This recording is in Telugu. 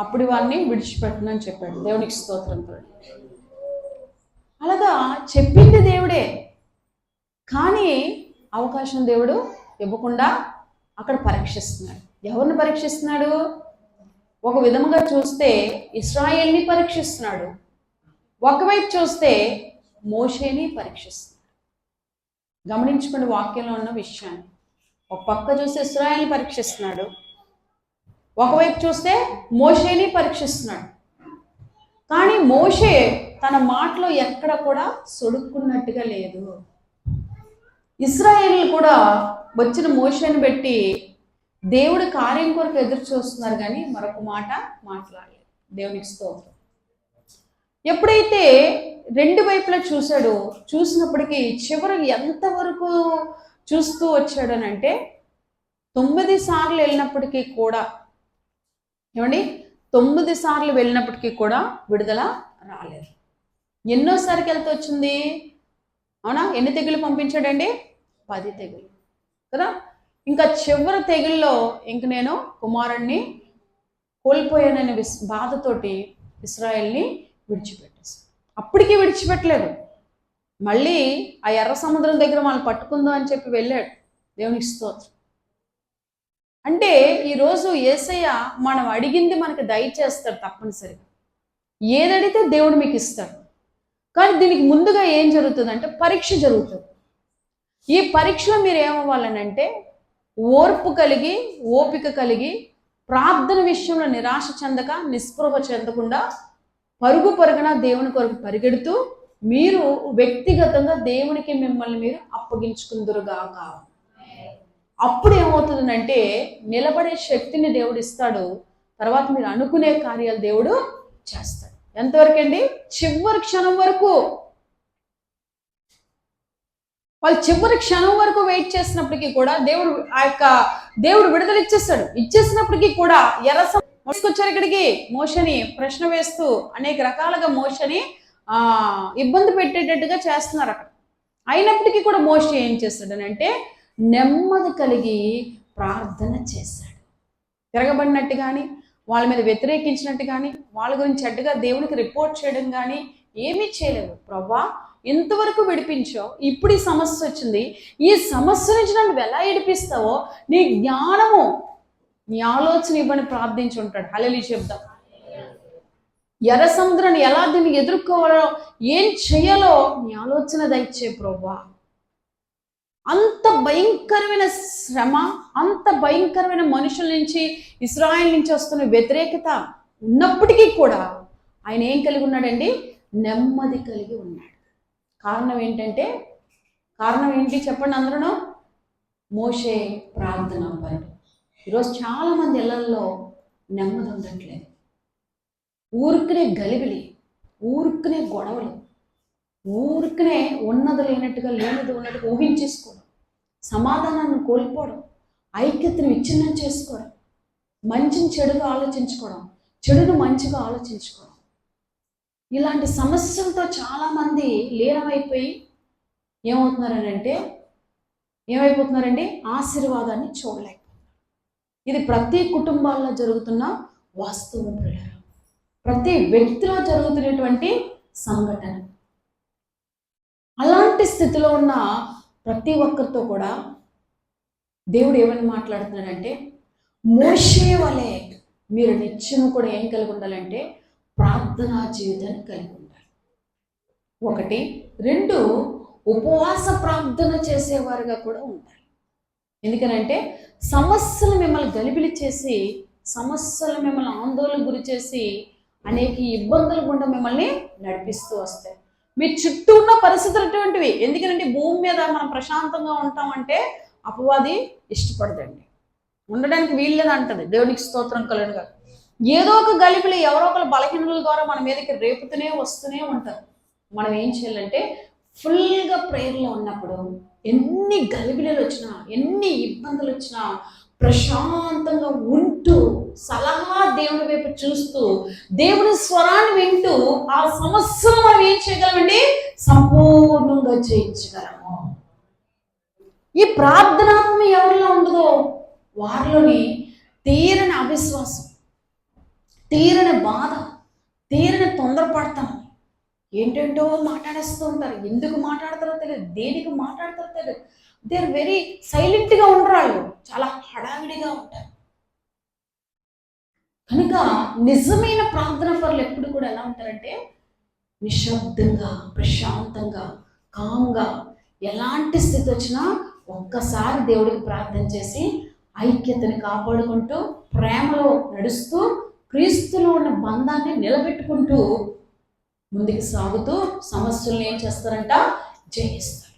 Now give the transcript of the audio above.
అప్పుడు వారిని విడిచిపెట్టనని చెప్పాడు. దేవునికి స్తోత్రం అలాగా చెప్పింది దేవుడే. కానీ అవకాశం దేవుడు ఇవ్వకుండా అక్కడ పరీక్షిస్తున్నాడు. ఎవరిని పరీక్షిస్తున్నాడు? ఒక విధముగా చూస్తే ఇస్రాయేల్ని పరీక్షిస్తున్నాడు. ఒకవైపు చూస్తే మోషేని పరీక్షిస్తున్నాడు. గమనించుకుని వాక్యంలో ఉన్న విషయాన్ని. ఒక పక్క చూస్తే ఇస్రాయేల్ని పరీక్షిస్తున్నాడు. ఒకవైపు చూస్తే మోషేని పరీక్షిస్తున్నాడు. కానీ మోషే తన మాటలో ఎక్కడ కూడా సొడుక్కున్నట్టుగా లేదు. ఇస్రాయేల్ కూడా వచ్చిన మోషేని పెట్టి దేవుడి కార్యం కొరకు ఎదురు చూస్తున్నారు కానీ మరొక మాట మాట్లాడలేదు. దేవునికి స్తోత్రం. ఎప్పుడైతే రెండు వైపులా చూశాడో చూసినప్పటికీ చివరి ఎంతవరకు చూస్తూ వచ్చాడనంటే తొమ్మిది సార్లు వెళ్ళినప్పటికీ కూడా ఏమండి? తొమ్మిది సార్లు వెళ్ళినప్పటికీ కూడా విడుదల రాలేదు. ఎన్నోసారికి వెళ్తూ వచ్చింది? అవునా? ఎన్ని తెగులు పంపించాడండి? పది తెగులు కదా? ఇంకా చివరి తెగుల్లో ఇంక నేను కుమారుణ్ణి కోల్పోయాననే విస్ బాధతోటి ఇస్రాయల్ని విడిచిపెట్టేశాను అప్పటికీ విడిచిపెట్టలేదు. మళ్ళీ ఆ ఎర్ర సముద్రం దగ్గర వాళ్ళని పట్టుకుందాం అని చెప్పి వెళ్ళాడు. దేవునికి స్తోత్రం. అంటే ఈరోజు ఏసయ్య మనం అడిగింది మనకి దయచేస్తాడు తప్పనిసరిగా. ఏదడితే దేవుడు మీకు ఇస్తాడు. కానీ దీనికి ముందుగా ఏం జరుగుతుందంటే పరీక్ష జరుగుతుంది. ఈ పరీక్షలో మీరు ఏమవ్వాలనంటే ఓర్పు కలిగి ఓపిక కలిగి ప్రార్థన విషయంలో నిరాశ చెందక నిస్పృహ చెందకుండా పరుగు పరుగున దేవుని కొరకు పరిగెడుతూ మీరు వ్యక్తిగతంగా దేవునికి మిమ్మల్ని మీరు అప్పగించుకుందరుగాక. అప్పుడు ఏమవుతుందంటే నిలబడే శక్తిని దేవుడు ఇస్తాడు. తర్వాత మీరు అనుకునే కార్యాలు దేవుడు చేస్తాడు. ఎంతవరకు అండి చివరి క్షణం వరకు. వాళ్ళు చివరి క్షణం వరకు వెయిట్ చేసినప్పటికీ కూడా దేవుడు ఆ యొక్క దేవుడు విడుదల ఇచ్చేస్తాడు. ఇచ్చేసినప్పటికీ కూడా ఎరస మోసుకొచ్చారు ఇక్కడికి మోషని ప్రశ్న వేస్తూ అనేక రకాలుగా మోషని ఇబ్బంది పెట్టేటట్టుగా చేస్తున్నారు అక్కడ. అయినప్పటికీ కూడా మోష ఏం చేస్తాడనంటే నెమ్మది కలిగి ప్రార్థన చేశాడు. తిరగబడినట్టు కానీ వాళ్ళ మీద వ్యతిరేకించినట్టు కానీ వాళ్ళ గురించి చెడ్డగా దేవునికి రిపోర్ట్ చేయడం కానీ ఏమీ చేయలేదు. ప్రభా ఇంతవరకు విడిపించావు ఇప్పుడు ఈ సమస్య వచ్చింది. ఈ సమస్య నుంచి నన్ను ఎలా విడిపిస్తావో నీ జ్ఞానము నీ ఆలోచన ఇవ్వని ప్రార్థించి ఉంటాడు. హలలి చెప్దాం. ఎర్ర సముద్రాన్ని ఎలా దీన్ని ఎదుర్కోవాలో ఏం చేయాలో నీ ఆలోచన దయచే ప్రభా అంత భయంకరమైన శ్రమ అంత భయంకరమైన మనుషుల నుంచి ఇస్రాయల్ నుంచి వస్తున్న వ్యతిరేకత ఉన్నప్పటికీ కూడా ఆయన ఏం కలిగి ఉన్నాడండి? నెమ్మది కలిగి ఉన్నాడు. కారణం ఏంటంటే కారణం ఏంటి చెప్పండి అందరూ మోషే ప్రార్థన పరుడు. ఈరోజు చాలామంది ఇళ్ళల్లో నెమ్మది ఉండట్లేదు. ఊరుకునే గలిబిలి ఊరుకునే గొడవలు ఊరికనే ఉన్నది లేనట్టుగా లేనిది ఉన్నట్టుగా ఊహించేసుకోవడం సమాధానాన్ని కోల్పోవడం ఐక్యతను విచ్ఛిన్నం చేసుకోవడం మంచిని చెడుగా ఆలోచించుకోవడం చెడును మంచిగా ఆలోచించుకోవడం. ఇలాంటి సమస్యలతో చాలామంది లీనమైపోయి ఏమవుతున్నారనంటే ఏమైపోతున్నారండి ఆశీర్వాదాన్ని చూడలేకపోతున్నారు. ఇది ప్రతి కుటుంబాల్లో జరుగుతున్న వాస్తవం ప్రతి వ్యక్తిలో జరుగుతున్నటువంటి సంఘటన. అలాంటి స్థితిలో ఉన్న ప్రతి ఒక్కరితో కూడా దేవుడు ఏమని మాట్లాడుతున్నాడంటే మోషే వలె మీరు నిత్యం కూడా ఏం కలిగి ఉండాలంటే ప్రార్థనా జీవితాన్ని కలిగి ఉండాలి. ఒకటి. రెండు. ఉపవాస ప్రార్థన చేసేవారుగా కూడా ఉండాలి. ఎందుకనంటే సమస్యలు మిమ్మల్ని గలిబిలి చేసి సమస్యలు మిమ్మల్ని ఆందోళన గురి చేసి అనేక ఇబ్బందులు గుండా మిమ్మల్ని నడిపిస్తూ వస్తాయి. మీ చుట్టూ ఉన్న పరిస్థితులు అటువంటివి. ఎందుకంటే భూమి మీద మనం ప్రశాంతంగా ఉంటామంటే అపవాది ఇష్టపడదండి. ఉండడానికి వీల్లేదు అంటది దేవునికి స్తోత్రం కలుగుగా ఏదో ఒక గలిపిలు ఎవరో ఒకరు బలహీనల ద్వారా మన మీదకి రేపుతూనే వస్తూనే ఉంటారు. మనం ఏం చేయాలంటే ఫుల్గా ప్రేయర్లో ఉన్నప్పుడు ఎన్ని గలిబిలలు వచ్చినా ఎన్ని ఇబ్బందులు వచ్చినా ప్రశాంతంగా ఉంటూ సలహా దేవుని వైపు చూస్తూ దేవుని స్వరాన్ని వింటూ ఆ సమస్యను మనం ఏం చేయగలమండి? సంపూర్ణంగా జయించగలము. ఈ ప్రార్థనాత్మ ఎవరిలో ఉండదో వారిలోని తీరని అవిశ్వాసం తీరని బాధ తీరని తొందరపడతాం. ఏంటంటో మాట్లాడేస్తూ ఉంటారు. ఎందుకు మాట్లాడతారో తెలియదు. దేనికి మాట్లాడతారో తెలియదు. దే ఆర్ వెరీ సైలెంట్గా ఉండరు వాళ్ళు. చాలా హడావిడిగా ఉంటారు. కనుక నిజమైన ప్రార్థన పనులు ఎప్పుడు కూడా ఎలా ఉంటారంటే నిశ్శబ్దంగా ప్రశాంతంగా కామ్గా ఎలాంటి స్థితి వచ్చినా ఒక్కసారి దేవుడికి ప్రార్థన చేసి ఐక్యతను కాపాడుకుంటూ ప్రేమలో నడుస్తూ క్రీస్తులో ఉన్న బంధాన్ని నిలబెట్టుకుంటూ ముందుకు సాగుతూ సమస్యలను ఏం చేస్తారంట? జయిస్తారు.